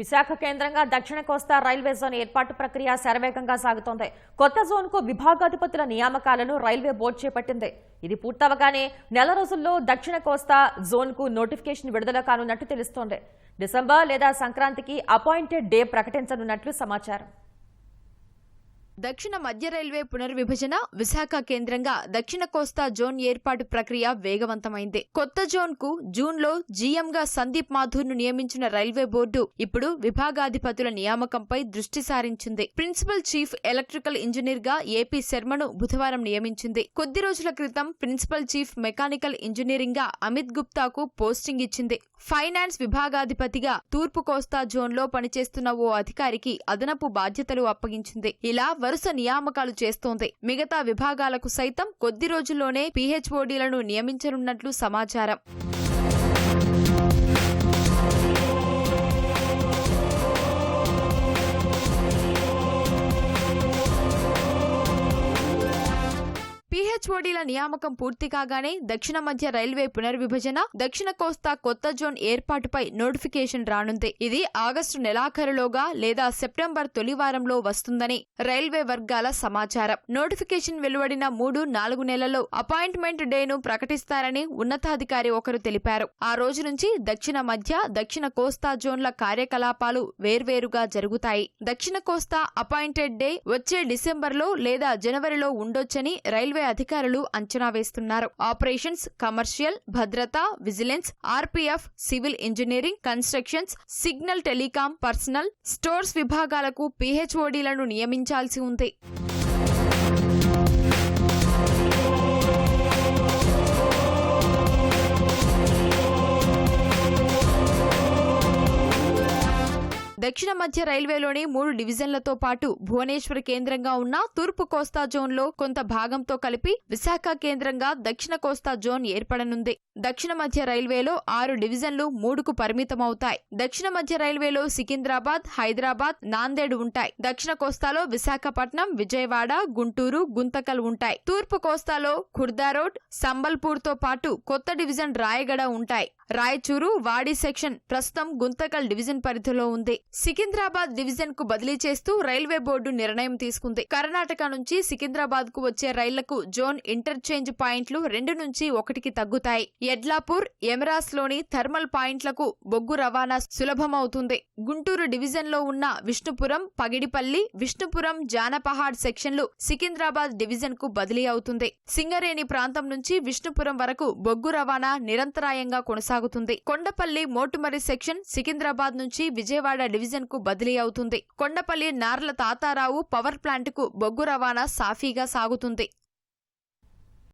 విశాఖ కేంద్రంగా దక్షిణ కోస్తా railway zone ఏర్పాటు ప్రక్రియ శరవేగంగా సాగుతోంది. కొత్త జోన్కు విభాగాధిపతుల నియామకాలను రైల్వే బోర్డు చేపట్టింది. ఇది పూర్తవగానే నెల రోజుల్లో దక్షిణ కోస్తా జోన్కు నోటిఫికేషన్ విడుదల కానున్నట్టు తెలుస్తోంది. డిసెంబర్ లేదా సంక్రాంతికి అపాయింటెడ్ డే ప్రకటించనున్నట్లు సమాచారం. దక్షిణ మధ్య రైల్వే పునర్విభజన విశాఖ కేంద్రంగా దక్షిణ కోస్తా జోన్ ఏర్పాటు ప్రక్రియ వేగవంతమైంది. కొత్త జోన్కు జూన్లో జీఎం గా సందీప్ మాథూర్ను నియమించిన రైల్వే బోర్డు ఇప్పుడు విభాగాధిపతుల నియామకంపై దృష్టి సారించింది. ప్రిన్సిపల్ చీఫ్ ఎలక్ట్రికల్ ఇంజనీర్గా ఏపీ శర్మను బుధవారం నియమించింది. కొద్ది రోజుల క్రితం ప్రిన్సిపల్ చీఫ్ మెకానికల్ ఇంజనీరింగ్గా అమిత్ గుప్తాకు పోస్టింగ్ ఇచ్చింది. ఫైనాన్స్ విభాగాధిపతిగా తూర్పు కోస్తా జోన్లో పనిచేస్తున్న ఓ అధికారికి అదనపు బాధ్యతలు అప్పగించింది. ఇలా వరుస నియామకాలు చేస్తోంది. మిగతా విభాగాలకు సైతం కొద్ది రోజుల్లోనే పీహెచ్ఓడీలను నియమించనున్నట్లు సమాచారం. పీహెచ్ఓడీల నియామకం పూర్తి కాగానే దక్షిణ మధ్య రైల్వే పునర్విభజన దక్షిణ కోస్తా కొత్త జోన్ ఏర్పాటుపై నోటిఫికేషన్ రానుంది. ఇది ఆగస్టు నెలాఖరులోగా లేదా సెప్టెంబర్ తొలి వారంలో వస్తుందని రైల్వే వర్గాల సమాచారం. నోటిఫికేషన్ వెలువడిన మూడు నాలుగు నెలల్లో అపాయింట్మెంట్ డేను ప్రకటిస్తారని ఉన్నతాధికారి ఒకరు తెలిపారు. ఆ రోజు నుంచి దక్షిణ మధ్య దక్షిణ కోస్తా జోన్ల కార్యకలాపాలు వేర్వేరుగా జరుగుతాయి. దక్షిణ కోస్తా అపాయింటెడ్ డే వచ్చే డిసెంబర్లో లేదా జనవరిలో ఉండొచ్చని రైల్వే అధికారులు అంచనా వేస్తున్నారు. ఆపరేషన్స్ కమర్షియల్ భద్రత vigilance RPF civil engineering constructions signal telecom personnel stores విభాగాలకు పీహెచ్ఓడీలను నియమించాల్సి ఉంది. దక్షిణ మధ్య రైల్వేలోని మూడు డివిజన్లతో పాటు భువనేశ్వర్ కేంద్రంగా ఉన్న తూర్పు కోస్తా జోన్లో కొంత భాగంతో కలిపి విశాఖ కేంద్రంగా దక్షిణ కోస్తా జోన్ ఏర్పడనుంది. దక్షిణ మధ్య రైల్వేలో ఆరు డివిజన్లు మూడుకు పరిమితమవుతాయి. దక్షిణ మధ్య రైల్వేలో సికింద్రాబాద్ హైదరాబాద్ నాందేడ్ ఉంటాయి. దక్షిణ కోస్తాలో విశాఖపట్నం విజయవాడ గుంటూరు గుంతకల్ ఉంటాయి. తూర్పు కోస్తాలో ఖుర్దా రోడ్ సంబల్పూర్తో పాటు కొత్త డివిజన్ రాయగడ ఉంటాయి. రాయచూరు వాడి సెక్షన్ ప్రస్తుతం గుంతకల్ డివిజన్ పరిధిలో ఉంది. సికింద్రాబాద్ డివిజన్కు బదిలీ చేస్తూ రైల్వే బోర్డు నిర్ణయం తీసుకుంది. కర్ణాటక నుంచి సికింద్రాబాద్కు వచ్చే రైళ్ళకు జోన్ ఇంటర్చేంజ్ పాయింట్లు రెండు నుంచి ఒకటికి తగ్గుతాయి. ఎడ్లాపూర్ ఎమరాస్లోని థర్మల్ పాయింట్లకు బొగ్గు రవాణా సులభమవుతుంది. గుంటూరు డివిజన్లో ఉన్న విష్ణుపురం పగిడిపల్లి విష్ణుపురం జానపహాడ్ సెక్షన్లు సికింద్రాబాద్ డివిజన్కు బదిలీ అవుతుంది. సింగరేణి ప్రాంతం నుంచి విష్ణుపురం వరకు బొగ్గు రవాణా నిరంతరాయంగా కొనసాగుతుంది. కొండపల్లి మోటుమరి సెక్షన్ సికింద్రాబాద్ నుంచి విజయవాడ డివిజన్కు బదిలీ అవుతుంది. కొండపల్లి నార్ల తాతారావు పవర్ ప్లాంట్కు బొగ్గు రవాణా సాఫీగా సాగుతుంది.